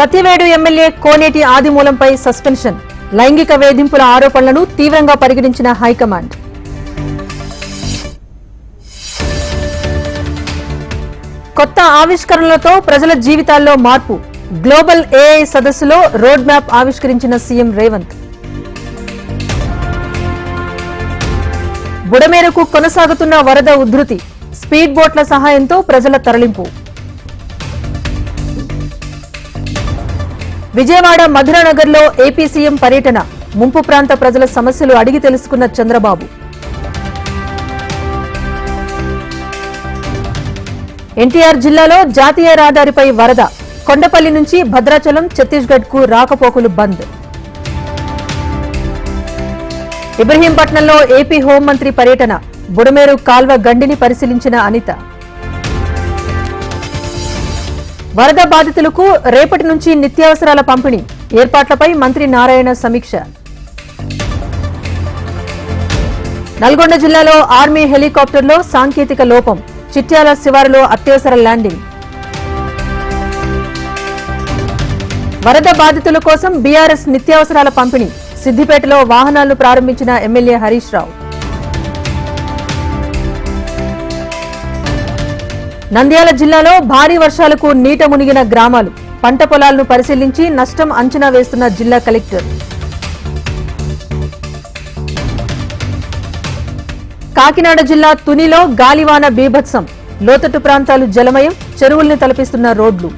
Satyavedu MLA Koneti ఆదిమూలంపై suspension. లైంగిక వేధింపుల ఆరోపణలను తీవ్రంగా పరిగణించిన హైకమాండ్. కొత్త ఆవిష్కరణలతో ప్రజల జీవితాల్లో మార్పు. గ్లోబల్ ఏఐ సదస్సులో రోడ్ మ్యాప్ ఆవిష్కరించిన సీఎం రేవంత్. బుడమేరకు కొనసాగుతున్న వరద ఉధృతి. స్పీడ్ బోట్ల సహాయంతో ప్రజల తరలింపు. విజయవాడ మధురానగర్లో ఏపీ సీఎం పర్యటన. ముంపు ప్రాంత ప్రజల సమస్యలు అడిగి తెలుసుకున్న చంద్రబాబు. ఎన్టీఆర్ జిల్లాలో జాతీయ రహదారిపై వరద. కొండపల్లి నుంచి భద్రాచలం ఛత్తీస్గఢ్కు రాకపోకలు బంద్. ఇబ్రహీంపట్నంలో ఏపీ హోంమంత్రి పర్యటన. బుడమేరు కాల్వ గండిని పరిశీలించిన అనిత. వరద బాధితులకు రేపటి నుంచి నిత్యావసరాల పంపిణీ. ఏర్పాట్లపై మంత్రి నారాయణ సమీక్ష. నల్గొండ జిల్లాలో ఆర్మీ హెలికాప్టర్లో సాంకేతిక లోపం. చిట్యాల శివారులో అత్యవసర ల్యాండింగ్. వరద బాధితుల కోసం బీఆర్ఎస్ నిత్యావసరాల పంపిణీ. సిద్దిపేటలో వాహనాలను ప్రారంభించిన ఎమ్మెల్యే హరీష్ రావు. నంద్యాల జిల్లాలో భారీ వర్షాలకు నీట మునిగిన గ్రామాలు పంట పొలాలను పరిశీలించి నష్టం అంచనా వేస్తున్న జిల్లా కలెక్టర్. కాకినాడ జిల్లా తునిలో గాలివాన బీభత్సం లోతట్టు ప్రాంతాలు జలమయం చెరువుల్ని తలపిస్తున్న రోడ్లు.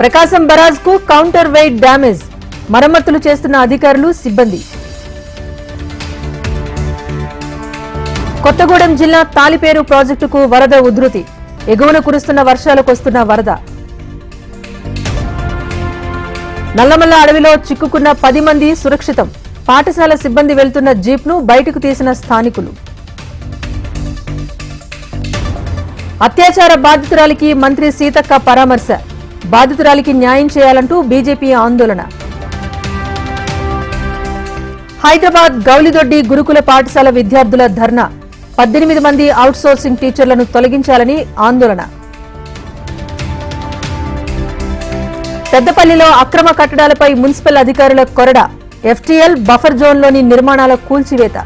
ప్రకాశం బరాజ్కు కౌంటర్ వెయిట్ డ్యామేజ్ మరమ్మతులు చేస్తున్న అధికారులు సిబ్బంది. కొత్తగూడెం జిల్లా తాలిపేరు ప్రాజెక్టుకు వరద ఉధృతి. ఎగువన కురుస్తున్న వర్షాలకు వస్తున్న వరద. నల్లమల్ల అడవిలో చిక్కుకున్న పది మంది సురక్షితం. పాఠశాల సిబ్బంది వెళ్తున్న జీప్ను బయటకు తీసిన స్థానికులు. అత్యాచార బాధితురాలికి మంత్రి సీతక్క పరామర్శ. బాధితురాలికి న్యాయం చేయాలంటూ బీజేపీ ఆందోళన. హైదరాబాద్ గౌలిదొడ్డి గురుకుల పాఠశాల విద్యార్థుల ధర్నా. పద్దెనిమిది మంది అవుట్సోర్సింగ్ టీచర్లను తొలగించాలని ఆందోళన. పెద్దపల్లిలో అక్రమ కట్టడాలపై మున్సిపల్ అధికారుల కొరడ ఎఫ్టీఎల్ బఫర్ జోన్లోని నిర్మాణాల కూల్చివేత.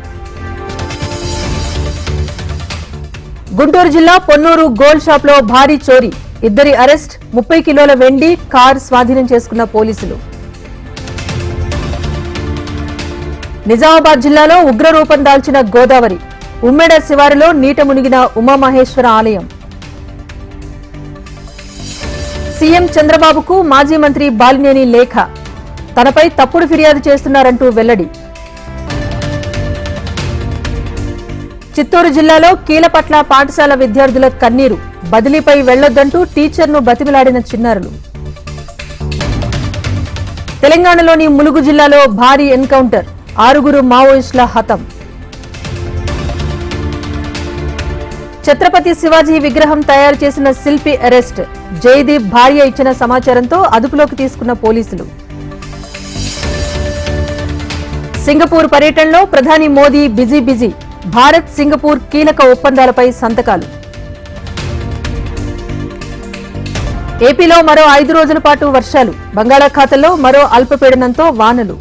గుంటూరు జిల్లా పొన్నూరు గోల్డ్ షాప్లో భారీ చోరీ. ఇద్దరి అరెస్ట్ ముప్పై కిలోల వెండి కార్ స్వాధీనం చేసుకున్న పోలీసులు. నిజామాబాద్ జిల్లాలో ఉగ్రరూపం దాల్చిన గోదావరి. ఉమ్మెడ శివారులో నీట మునిగిన ఉమామహేశ్వర ఆలయం. సీఎం చంద్రబాబుకు మాజీ మంత్రి బాలినేని లేఖ. తనపై తప్పుడు ఫిర్యాదు చేస్తున్నారంటూ వెల్లడి. చిత్తూరు జిల్లాలో కీలపట్ల పాఠశాల విద్యార్థుల కన్నీరు. బదిలీపై వెళ్ళొద్దంటూ టీచర్ను బతిమిలాడిన చిన్నారులు. తెలంగాణలోని ములుగు జిల్లాలో భారీ ఎన్కౌంటర్. ఆరుగురు మావోయిస్టుల హతం. ఛత్రపతి శివాజీ విగ్రహం తయారు చేసిన శిల్పి అరెస్ట్. జయదీప్ భార్య ఇచ్చిన సమాచారంతో అదుపులోకి తీసుకున్న పోలీసులు. సింగపూర్ పర్యటనలో ప్రధాని Modi busy busy. Bharat Singapore కీలక ఒప్పందాలపై సంతకాలు. ఏపీలో మరో ఐదు రోజుల పాటు వర్షాలు. బంగాళాఖాతంలో మరో అల్పపీడనంతో వానలు.